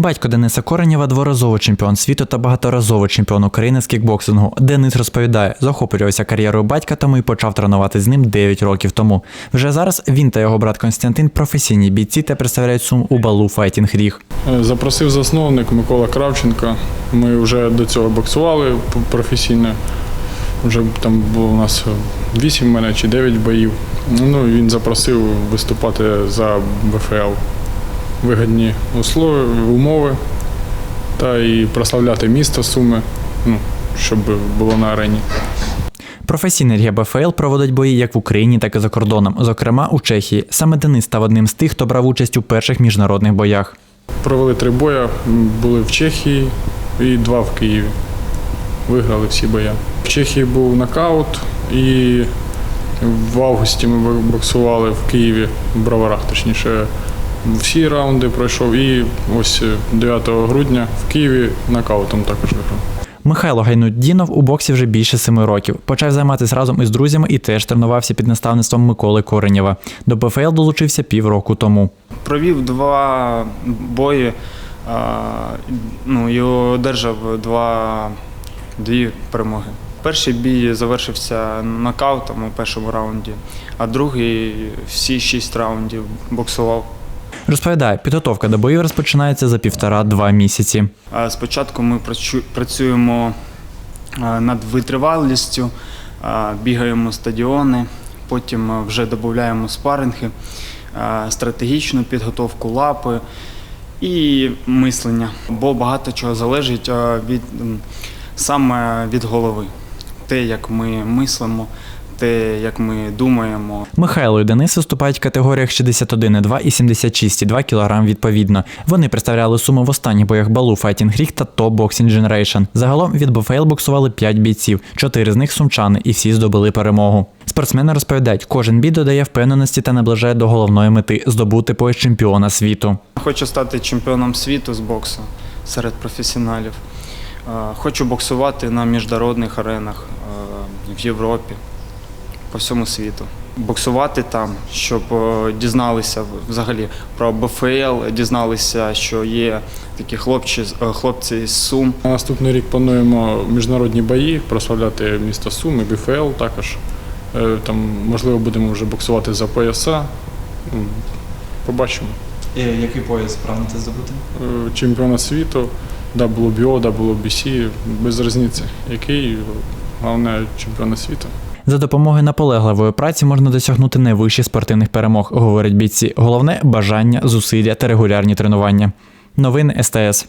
Батько Дениса Коренєва дворазовий чемпіон світу та багаторазовий чемпіон України з кікбоксингу. Денис розповідає, захоплювався кар'єрою батька, тому і почав тренувати з ним 9 років тому. Вже зараз він та його брат Константин професійні бійці та представляють сум у балу Файтінг Ріг. Е, Запросив засновник Микола Кравченко. Ми вже до цього боксували професійно. Вже там було у нас 8 в мене чи 9 боїв. Ну, він запросив виступати за БФЛ. Вигідні умови та і прославляти місто Суми, ну, щоб було на арені. Професійний Ріга БФЛ проводить бої як в Україні, так і за кордоном, зокрема у Чехії. Саме Денис став одним з тих, хто брав участь у перших міжнародних боях. Провели три бої, були в Чехії і два в Києві. Виграли всі бої. В Чехії був нокаут, і в августі ми бо- боксували в Києві, в Броварах, точніше. Всі раунди пройшов і ось е, 9 грудня в Києві нокаутом також виграв. Михайло Гайнуддінов у боксі вже більше семи років. Почав займатися разом із друзями і теж тренувався під наставництвом Миколи Коренєва. До ПФЛ долучився півроку тому. Провів два бої, а, ну, і одержав два, дві перемоги. Перший бій завершився нокаутом у першому раунді, а другий всі шість раундів боксував. Розповідає, підготовка до боїв розпочинається за півтора-два місяці. Спочатку ми працюємо над витривалістю, бігаємо стадіони, потім вже додаємо спаринги, стратегічну підготовку лапи і мислення. Бо багато чого залежить від саме від голови. Те, як ми мислимо, те, як ми думаємо, Михайло і Денис виступають в категоріях 61,2 і 76,2 кг відповідно. Вони представляли суми в останніх боях балу Fighting League та Top Boxing Generation. Загалом від БФЛ боксували 5 бійців, 4 з них сумчани, і всі здобули перемогу. Спортсмени розповідають, кожен бій додає впевненості та наближає до головної мети здобути пояс чемпіона світу. Хочу стати чемпіоном світу з боксу серед професіоналів. Е, Хочу боксувати на міжнародних аренах е, в Європі, по всьому світу. Боксувати там, щоб е, дізналися взагалі про БФЛ, дізналися, що є такі хлопці, е, хлопці з Сум. На наступний рік плануємо міжнародні бої, прославляти місто Суми, БФЛ також. Е, Там, можливо, будемо вже боксувати за пояса. Побачимо. Який пояс прагнете здобути? Чемпіона світу, WBO, WBC, без різниці. Який, головне, чемпіона світу. За допомогою наполегливої праці можна досягнути найвищих спортивних перемог, говорять бійці. Головне бажання, зусилля та регулярні тренування. Новини СТС.